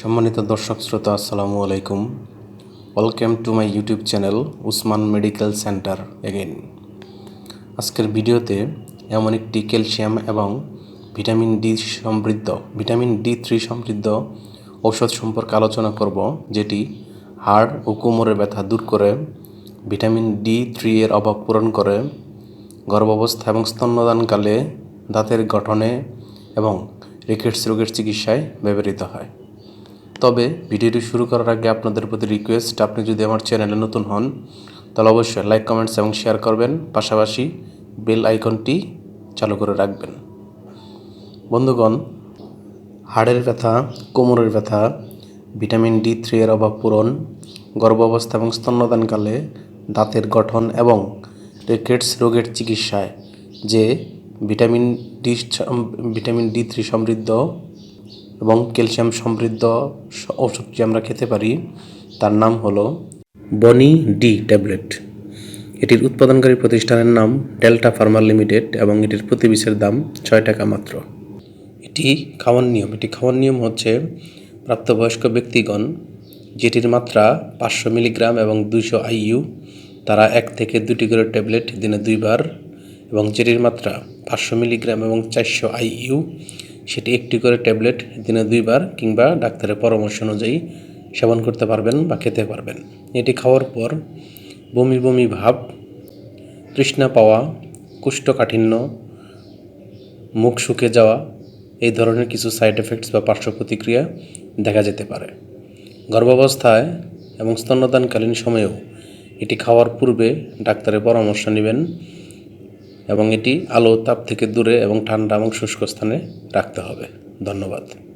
সম্মানিত দর্শক শ্রোতা, আসসালামু আলাইকুম। Welcome to my YouTube channel Usman medical centre again আজকের ভিডিওতে এমন একটি ক্যালসিয়াম এবং ভিটামিন ডি সমৃদ্ধ, ভিটামিন ডি থ্রি সমৃদ্ধ ঔষধ সম্পর্কে আলোচনা করব, যেটি হাড় ও কোমরের ব্যথা দূর করে, ভিটামিন ডি থ্রি এর অভাব পূরণ করে, গর্ভাবস্থা এবং স্তন্যদানকালে দাঁতের গঠনে এবং রিকেটস রোগের চিকিৎসায় ব্যবহৃত হয়। তবে ভিডিওটি শুরু করার আগে আপনাদের প্রতি রিকোয়েস্ট আপনি যদি আমার চ্যানেলে নতুন হন, তাহলে অবশ্যই লাইক কমেন্টস এবং শেয়ার করবেন। পাশাপাশি বেল আইকনটি চালু করে রাখবেন। বন্ধুগণ, হাড়ের ব্যথা, কোমরের ব্যথা ভিটামিন ডি থ্রি এর অভাব পূরণ গর্ভাবস্থা এবং স্তন্যদানকালে দাঁতের গঠন এবং রেকেটস রোগের চিকিৎসায় যে vitamin D vitamin D three সমৃদ্ধ এবং ক্যালসিয়াম সমৃদ্ধ ওষুধটি আমরা খেতে পারি, তার নাম হলো বনি ডি ট্যাবলেট। এটির উৎপাদনকারী প্রতিষ্ঠানের নাম ডেল্টা ফার্মা লিমিটেড এবং এটির প্রতি পিসের দাম ছয় টাকা মাত্র। এটি খাওয়ার নিয়ম। এটি খাওয়ার নিয়ম হচ্ছে প্রাপ্তবয়স্ক ব্যক্তিগণ যেটির মাত্রা পাঁচশো মিলিগ্রাম এবং দুইশো আইইউ, তারা এক থেকে দুটি করে ট্যাবলেট দিনে দুইবার এবং যেটির মাত্রা পাঁচশো মিলিগ্রাম এবং চারশো আইইউ সেটি একটি করে ট্যাবলেট দিনে দুইবার কিংবা ডাক্তারের পরামর্শ অনুযায়ী সেবন করতে পারবেন বা খেতে পারবেন। এটি খাওয়ার পর বমি বমি ভাব, তৃষ্ণা পাওয়া, কুষ্ঠকাঠিন্য, মুখ শুকে যাওয়া, এই ধরনের কিছু সাইড এফেক্টস বা পার্শ্ব প্রতিক্রিয়া দেখা যেতে পারে। গর্ভাবস্থায় এবং স্তন্যদানকালীন সময়েও এটি খাওয়ার পূর্বে ডাক্তারের পরামর্শ নেবেন। এবং এটি আলো তাপ থেকে দূরে এবং ঠান্ডা এবং শুষ্ক স্থানে রাখতে হবে। ধন্যবাদ।